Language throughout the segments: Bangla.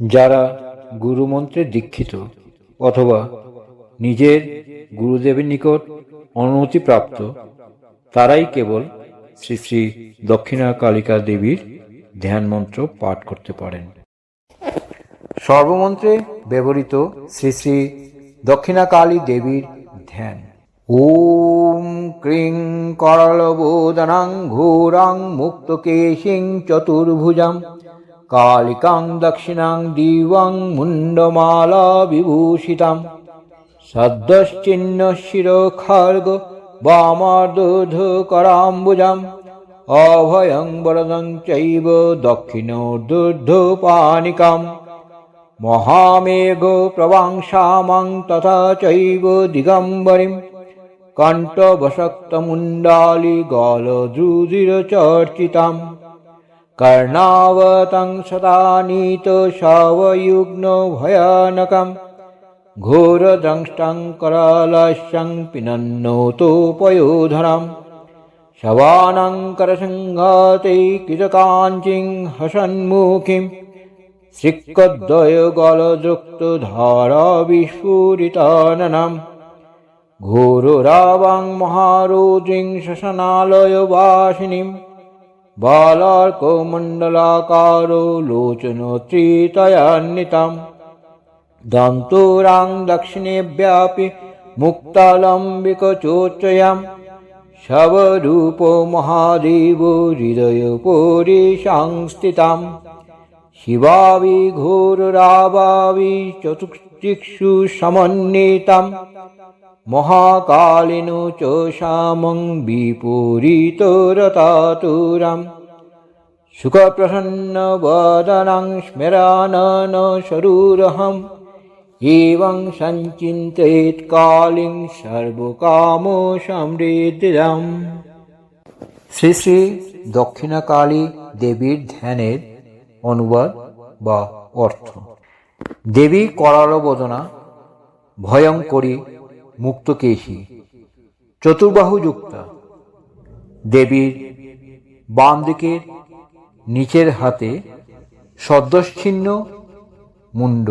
যারা গুরুমন্ত্রে দীক্ষিত অথবা নিজের গুরুদেবের নিকট অনুমতিপ্রাপ্ত, তারাই কেবল শ্রী শ্রী দক্ষিণা কালিকা দেবীর ধ্যান মন্ত্র পাঠ করতে পারেন। সর্বমন্ত্রে ব্যবহৃত শ্রী শ্রী দক্ষিণা কালী দেবীর ধ্যান। ওম ক্রিং করলবোদনাং ঘোরাং মুক্তকেশিং চতুর্ভুজাং কালিকাং দক্ষিণাং দিবাং মুন্ডমালা বিভূষিতাম। সদ্যশ্চিহ্ন শির খর্গ বামার্দোধ করাম্বুজাম অভয়ং বরদং চৈব দক্ষিণোর্ধ পানিকাম कर्णावतं सदानीतशावयुग्नभयानकं घोरदंष्टं करालश्यं पिनन्नोतोपयोधनं शवानङ्करसिंहते किजकाञ्चिं हसन्मुखीं श्रिक्कद्वयगलदृक्तधाराविस्फुरिताननं घोररावां महारोद्रिं शशनालयवासिनीम् বালার্কমণ্ডলাকারো লোচন ত্রিতয়ান্বিতাম দন্তরাং দক্ষিণেব্যাপি মুক্তালম্বিক চোচয়াম শবরূপ মহাদেব হৃদয় পরি সংস্থিতাম শিবাবি ঘোর রাবাবি চতুর্দিক্ষু সমন্বিতাম মহাকালিনু চোষামং বিপরীত রতাতুরাম। সুখপ্রসন্ন বদনাং স্মেরানন সরুরহম এবং সঞ্চিন্তিত কালিং সর্বকাম সমৃদ্ধিরাম। শ্রী শ্রী দক্ষিণাকালী দেবীর ধ্যানের অনুবাদ বা অর্থ। দেবী করালবোধনা ভয়ঙ্করী মুক্তকেশী। চতুর্বাহুযুক্তা। দেবীর বাম দিকের নিচের হাতে সদ্যচ্ছিন্ন মুন্ড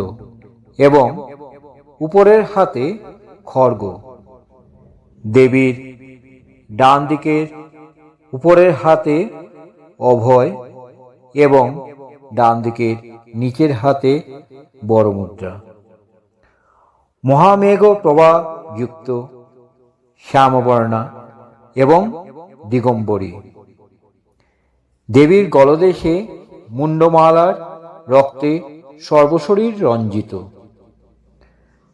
এবং উপরের হাতে খড়গ। দেবীর ডান দিকের উপরের হাতে অভয় এবং ডান দিকের নিচের হাতে বড় মুদ্রা মহামেঘ প্রবাহ যুক্ত, শ্যামবর্ণা এবং দিগম্বরী। দেবীর গলদেশে মুন্ডমালার রক্তে সর্বশরীর রঞ্জিত।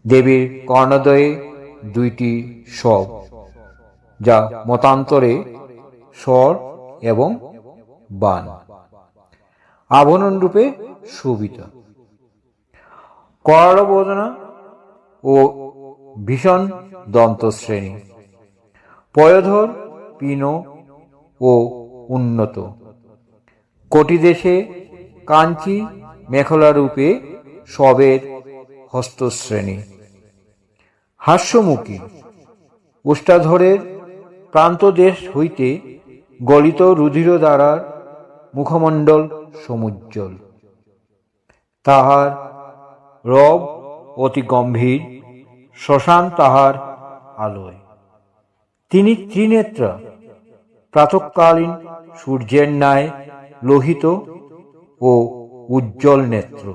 দেবীর কর্ণদয়ে দুইটি শব যা মতান্তরে স্বর এবং বান আভরণ রূপে শোভিত। করবদনা ও ভীষণ দন্তশ্রেণী। পয়োধর পিন ও উন্নত। কোটিদেশে কাঞ্চি মেখলা রূপে সবের হস্তশ্রেণী। হাস্যমুখী। উষ্টাধরের প্রান্তদেশ হইতে গলিত রুধির দ্বারার মুখমণ্ডল সমুজ্জ্বল। তাহার রব অতি গম্ভীর শ্মশান তাহার আলোয়। তিনি ত্রিনেত্রা প্রাতকালীন সূর্যের ন্যায় লোহিত ও উজ্জ্বল নেত্র।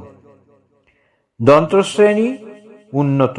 দন্ত্রশ্রেণী উন্নত।